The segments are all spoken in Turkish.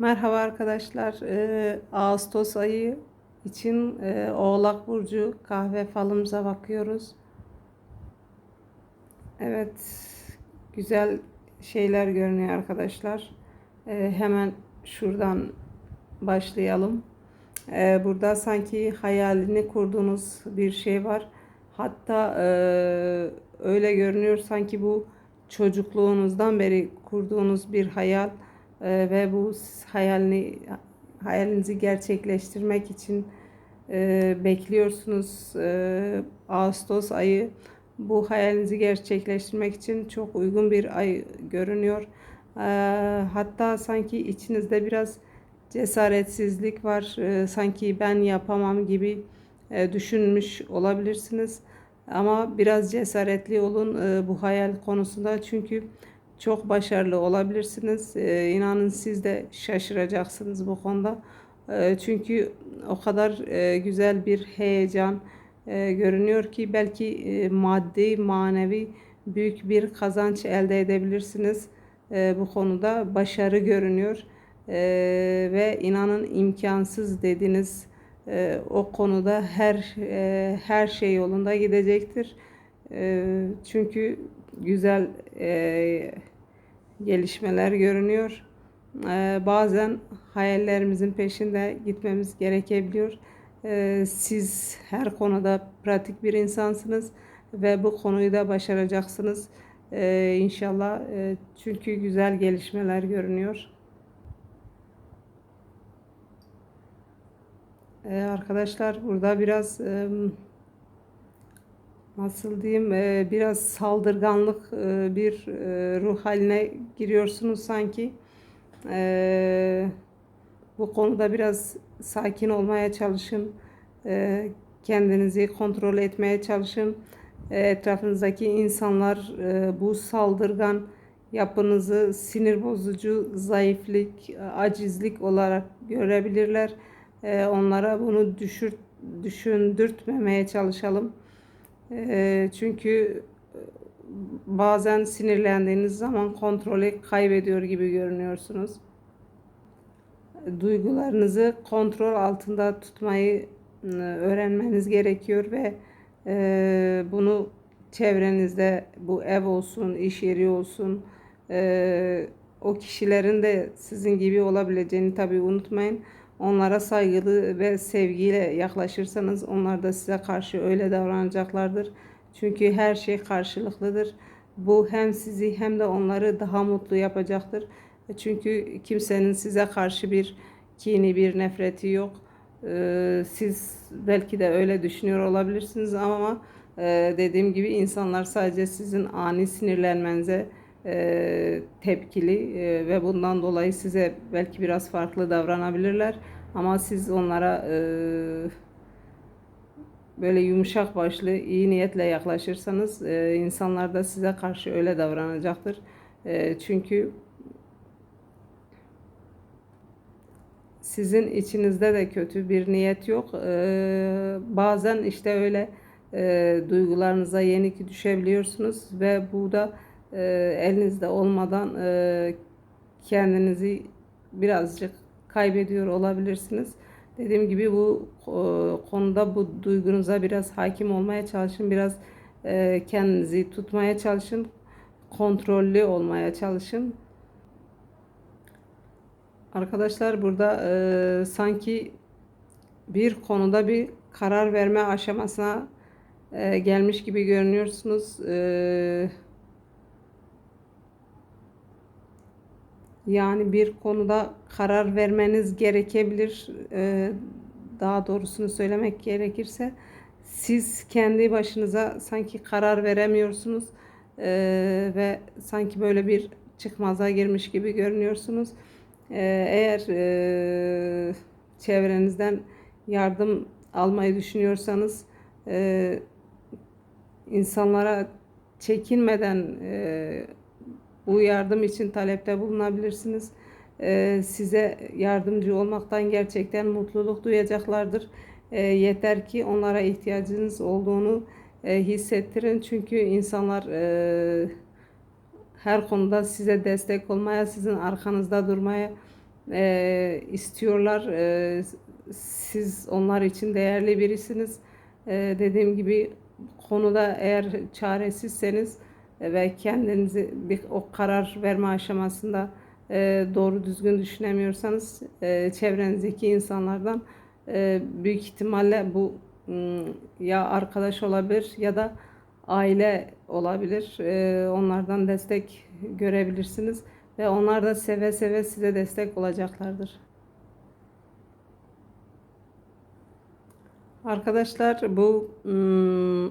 Merhaba arkadaşlar. Ee, Ağustos ayı için e, Oğlak Burcu kahve falımıza bakıyoruz. Evet, güzel şeyler görünüyor arkadaşlar. Ee, hemen şuradan başlayalım. Ee, burada sanki hayalini kurduğunuz bir şey var. Hatta e, öyle görünüyor sanki bu çocukluğunuzdan beri kurduğunuz bir hayal e, ve bu hayalini hayalinizi gerçekleştirmek için e, bekliyorsunuz. E, Ağustos ayı bu hayalinizi gerçekleştirmek için çok uygun bir ay görünüyor. E, hatta sanki içinizde biraz cesaretsizlik var. E, sanki ben yapamam gibi e, düşünmüş olabilirsiniz. Ama biraz cesaretli olun e, bu hayal konusunda çünkü çok başarılı olabilirsiniz. E, inanın siz de şaşıracaksınız bu konuda. E, çünkü o kadar e, güzel bir heyecan e, görünüyor ki belki e, maddi, manevi büyük bir kazanç elde edebilirsiniz. E, bu konuda başarı görünüyor. E, ve inanın imkansız dediniz e, o konuda her e, her şey yolunda gidecektir. E, çünkü güzel e, gelişmeler görünüyor. E, bazen hayallerimizin peşinde gitmemiz gerekebiliyor. E, siz her konuda pratik bir insansınız ve bu konuyu da başaracaksınız. E, inşallah e, çünkü güzel gelişmeler görünüyor. Ee, arkadaşlar burada biraz e, nasıl diyeyim e, biraz saldırganlık e, bir e, ruh haline giriyorsunuz sanki. Bu konuda biraz sakin olmaya çalışın. Kendinizi kontrol etmeye çalışın. E, etrafınızdaki insanlar bu saldırgan yapınızı sinir bozucu, zayıflık, acizlik olarak görebilirler onlara bunu düşür, düşündürtmemeye çalışalım. E, çünkü bazen sinirlendiğiniz zaman kontrolü kaybediyor gibi görünüyorsunuz. Duygularınızı kontrol altında tutmayı e, öğrenmeniz gerekiyor ve e, bunu çevrenizde bu ev olsun, iş yeri olsun, e, o kişilerin de sizin gibi olabileceğini tabii unutmayın onlara saygılı ve sevgiyle yaklaşırsanız onlar da size karşı öyle davranacaklardır. Çünkü her şey karşılıklıdır. Bu hem sizi hem de onları daha mutlu yapacaktır. Çünkü kimsenin size karşı bir kini, bir nefreti yok. Ee, siz belki de öyle düşünüyor olabilirsiniz ama e, dediğim gibi insanlar sadece sizin ani sinirlenmenize e, tepkili e, ve bundan dolayı size belki biraz farklı davranabilirler. Ama siz onlara e, böyle yumuşak başlı, iyi niyetle yaklaşırsanız e, insanlar da size karşı öyle davranacaktır. Çünkü sizin içinizde de kötü bir niyet yok. Bazen işte öyle duygularınıza yenik düşebiliyorsunuz ve bu da e, elinizde olmadan e, kendinizi birazcık kaybediyor olabilirsiniz. Dediğim gibi bu e, konuda bu duygunuza biraz hakim olmaya çalışın. Biraz e, kendinizi tutmaya çalışın. Kontrollü olmaya çalışın. Arkadaşlar burada e, sanki bir konuda bir karar verme aşamasına e, gelmiş gibi görünüyorsunuz. E, Yani bir konuda karar vermeniz gerekebilir. Ee, daha doğrusunu söylemek gerekirse siz kendi başınıza sanki karar veremiyorsunuz ee, ve sanki böyle bir çıkmaza girmiş gibi görünüyorsunuz. Ee, eğer e, çevrenizden yardım almayı düşünüyorsanız e, insanlara çekinmeden e, bu yardım için talepte bulunabilirsiniz. Ee, size yardımcı olmaktan gerçekten mutluluk duyacaklardır. Ee, yeter ki onlara ihtiyacınız olduğunu e, hissettirin. Çünkü insanlar e, her konuda size destek olmaya, sizin arkanızda durmaya e, istiyorlar. Siz onlar için değerli birisiniz. Dediğim gibi konuda eğer çaresizseniz ve kendinizi bir o karar verme aşamasında e, doğru düzgün düşünemiyorsanız e, çevrenizdeki insanlardan e, büyük ihtimalle bu ya arkadaş olabilir ya da aile olabilir. E, onlardan destek görebilirsiniz ve onlar da seve seve size destek olacaklardır. Arkadaşlar bu m,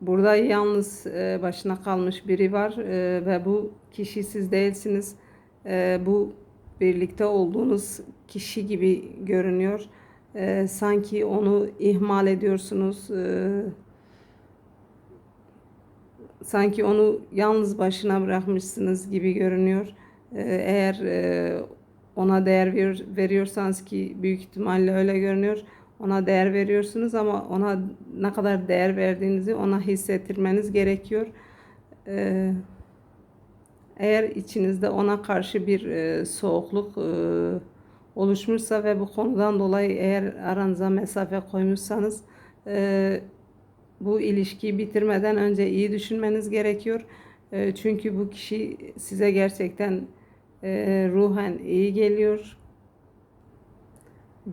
burada yalnız e, başına kalmış biri var e, ve bu kişi siz değilsiniz. E, bu birlikte olduğunuz kişi gibi görünüyor. Sanki onu ihmal ediyorsunuz. Sanki onu yalnız başına bırakmışsınız gibi görünüyor. Eğer ona değer ver, veriyorsanız ki büyük ihtimalle öyle görünüyor. Ona değer veriyorsunuz ama ona ne kadar değer verdiğinizi ona hissettirmeniz gerekiyor. Eee eğer içinizde ona karşı bir e, soğukluk e, oluşmuşsa ve bu konudan dolayı eğer aranıza mesafe koymuşsanız e, bu ilişkiyi bitirmeden önce iyi düşünmeniz gerekiyor. Çünkü bu kişi size gerçekten ruhen iyi geliyor.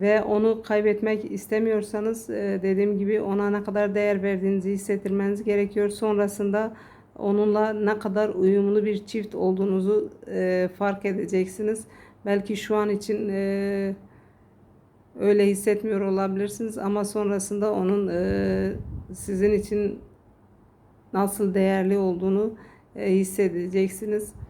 Ve onu kaybetmek istemiyorsanız e, dediğim gibi ona ne kadar değer verdiğinizi hissettirmeniz gerekiyor. Sonrasında onunla ne kadar uyumlu bir çift olduğunuzu e, fark edeceksiniz. Belki şu an için e, öyle hissetmiyor olabilirsiniz ama sonrasında onun sizin için nasıl değerli olduğunu hissedeceksiniz. E,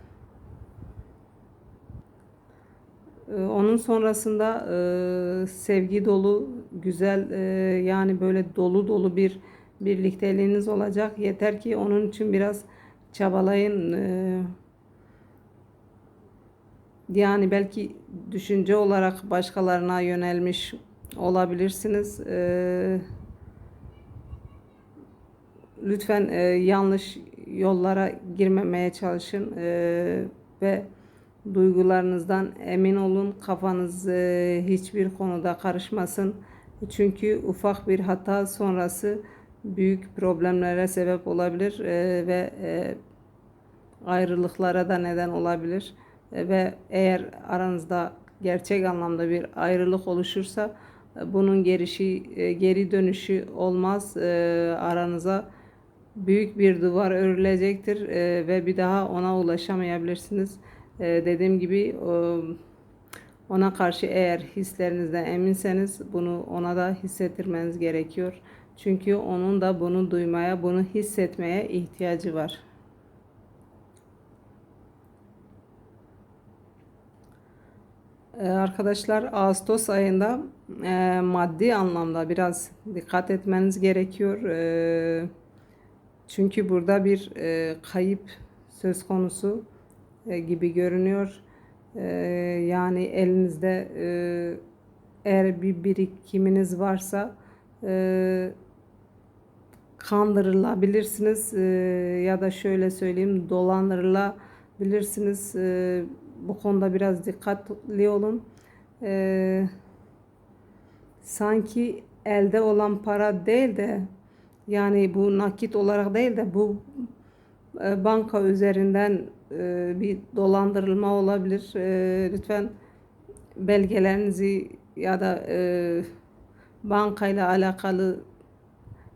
onun sonrasında e, sevgi dolu, güzel e, yani böyle dolu dolu bir birlikteliğiniz olacak. Yeter ki onun için biraz çabalayın. Ee, yani belki düşünce olarak başkalarına yönelmiş olabilirsiniz. Ee, lütfen e, yanlış yollara girmemeye çalışın ee, ve duygularınızdan emin olun. Kafanız e, hiçbir konuda karışmasın. Çünkü ufak bir hata sonrası büyük problemlere sebep olabilir e, ve e, ayrılıklara da neden olabilir. E, ve eğer aranızda gerçek anlamda bir ayrılık oluşursa e, bunun gerişi e, geri dönüşü olmaz. E, aranıza büyük bir duvar örülecektir ve bir daha ona ulaşamayabilirsiniz. E, dediğim gibi e, ona karşı eğer hislerinizden eminseniz bunu ona da hissettirmeniz gerekiyor. Çünkü onun da bunu duymaya, bunu hissetmeye ihtiyacı var. Ee, arkadaşlar Ağustos ayında e, maddi anlamda biraz dikkat etmeniz gerekiyor. E, çünkü burada bir e, kayıp söz konusu gibi görünüyor. E, yani elinizde e, eğer bir birikiminiz varsa e, kandırılabilirsiniz e, ya da şöyle söyleyeyim dolandırılabilirsiniz. E, bu konuda biraz dikkatli olun. E, sanki elde olan para değil de yani bu nakit olarak değil de bu e, banka üzerinden e, bir dolandırılma olabilir. E, lütfen belgelerinizi ya da e, bankayla alakalı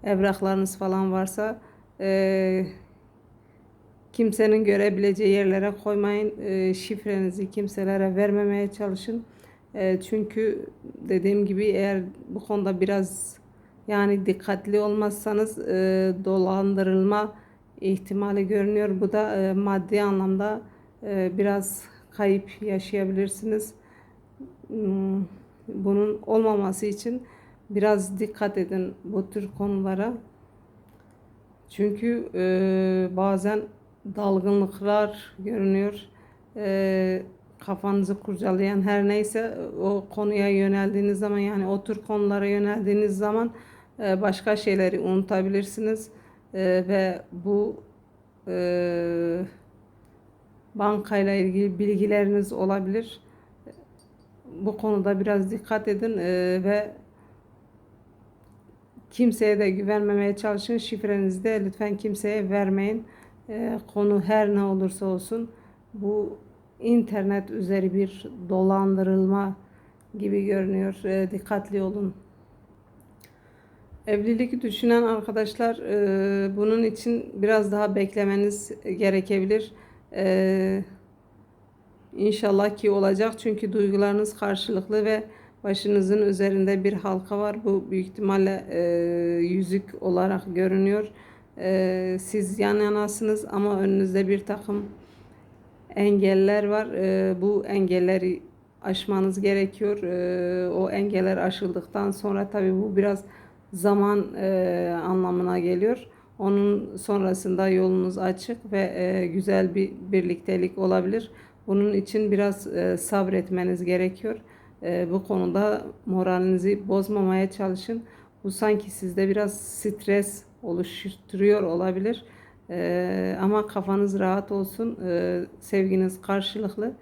evraklarınız falan varsa e, kimsenin görebileceği yerlere koymayın. E, şifrenizi kimselere vermemeye çalışın. Çünkü dediğim gibi eğer bu konuda biraz yani dikkatli olmazsanız e, dolandırılma ihtimali görünüyor. Bu da e, maddi anlamda e, biraz kayıp yaşayabilirsiniz. Hmm, bunun olmaması için biraz dikkat edin bu tür konulara. Çünkü e, bazen dalgınlıklar görünüyor. E, kafanızı kurcalayan her neyse o konuya yöneldiğiniz zaman yani o tür konulara yöneldiğiniz zaman e, başka şeyleri unutabilirsiniz. E, ve bu e, bankayla ilgili bilgileriniz olabilir. bu konuda biraz dikkat edin e, ve kimseye de güvenmemeye çalışın. Şifrenizi de lütfen kimseye vermeyin. E, konu her ne olursa olsun bu internet üzeri bir dolandırılma gibi görünüyor. E, dikkatli olun. Evlilik düşünen arkadaşlar e, bunun için biraz daha beklemeniz gerekebilir. E, İnşallah ki olacak çünkü duygularınız karşılıklı ve başınızın üzerinde bir halka var. Bu büyük ihtimalle e, yüzük olarak görünüyor. E, siz yan yanasınız ama önünüzde bir takım engeller var. E, bu engelleri aşmanız gerekiyor. E, o engeller aşıldıktan sonra tabii bu biraz zaman e, anlamına geliyor. Onun sonrasında yolunuz açık ve e, güzel bir birliktelik olabilir. Bunun için biraz e, sabretmeniz gerekiyor. E, bu konuda moralinizi bozmamaya çalışın. Bu sanki sizde biraz stres oluşturuyor olabilir. E, ama kafanız rahat olsun. E, sevginiz karşılıklı.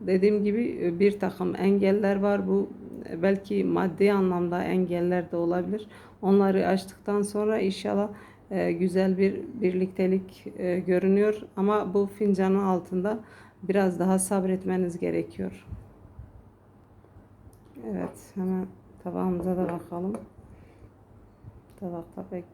Dediğim gibi e, bir takım engeller var. Bu e, belki maddi anlamda engeller de olabilir. Onları açtıktan sonra inşallah e, güzel bir birliktelik e, görünüyor. Ama bu fincanın altında biraz daha sabretmeniz gerekiyor. Evet hemen tabağımıza da bakalım. Tabakta pek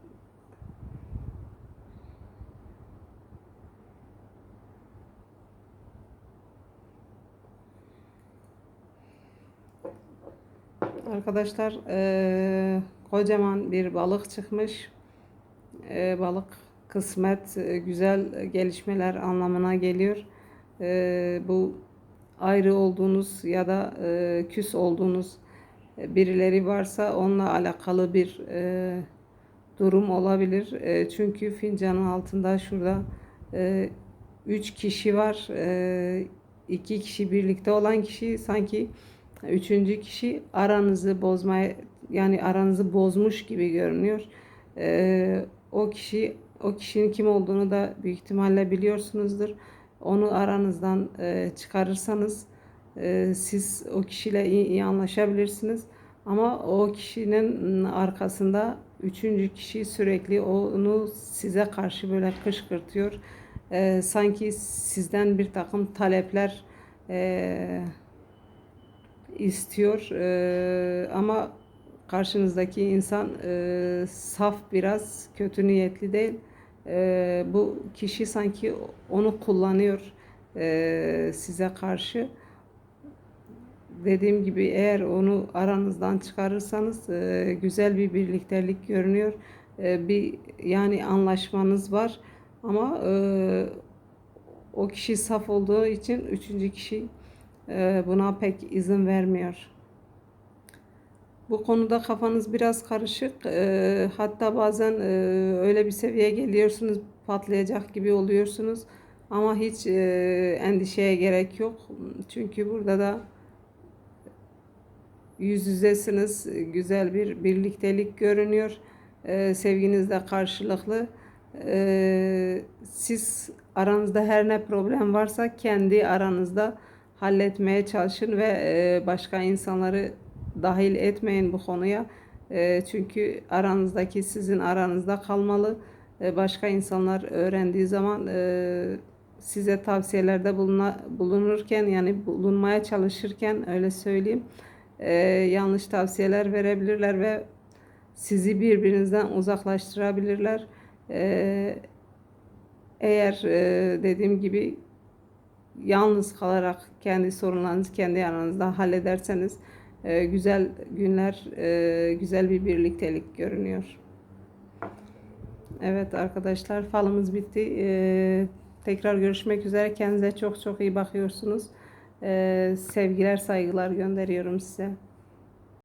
Arkadaşlar eee, kocaman bir balık çıkmış. Eee, balık kısmet, e, güzel gelişmeler anlamına geliyor e, bu ayrı olduğunuz ya da e, küs olduğunuz birileri varsa onunla alakalı bir e, durum olabilir. E, çünkü fincanın altında şurada e, üç kişi var. E, iki kişi birlikte olan kişi sanki üçüncü kişi aranızı bozmaya yani aranızı bozmuş gibi görünüyor. E, o kişi o kişinin kim olduğunu da büyük ihtimalle biliyorsunuzdur onu aranızdan e, çıkarırsanız e, siz o kişiyle iyi, iyi anlaşabilirsiniz. Ama o kişinin arkasında üçüncü kişi sürekli onu size karşı böyle kışkırtıyor. E, sanki sizden bir takım talepler e, istiyor. E, ama karşınızdaki insan e, saf biraz kötü niyetli değil e, bu kişi sanki onu kullanıyor e, size karşı. Dediğim gibi eğer onu aranızdan çıkarırsanız e, güzel bir birliktelik görünüyor. E, bir yani anlaşmanız var ama e, o kişi saf olduğu için üçüncü kişi e, buna pek izin vermiyor. Bu konuda kafanız biraz karışık. E, hatta bazen e, öyle bir seviyeye geliyorsunuz patlayacak gibi oluyorsunuz. Ama hiç e, endişeye gerek yok. Çünkü burada da yüz yüzesiniz. Güzel bir birliktelik görünüyor. E, sevginiz de karşılıklı. E, siz aranızda her ne problem varsa kendi aranızda halletmeye çalışın ve e, başka insanları dahil etmeyin bu konuya. E, çünkü aranızdaki sizin aranızda kalmalı. E, başka insanlar öğrendiği zaman e, size tavsiyelerde bulunurken yani bulunmaya çalışırken öyle söyleyeyim yanlış tavsiyeler verebilirler ve sizi birbirinizden uzaklaştırabilirler. Eğer dediğim gibi yalnız kalarak kendi sorunlarınızı kendi aranızda hallederseniz e, güzel günler, e, güzel bir birliktelik görünüyor. Evet arkadaşlar falımız bitti. E, tekrar görüşmek üzere. Kendinize çok çok iyi bakıyorsunuz. E, sevgiler, saygılar gönderiyorum size.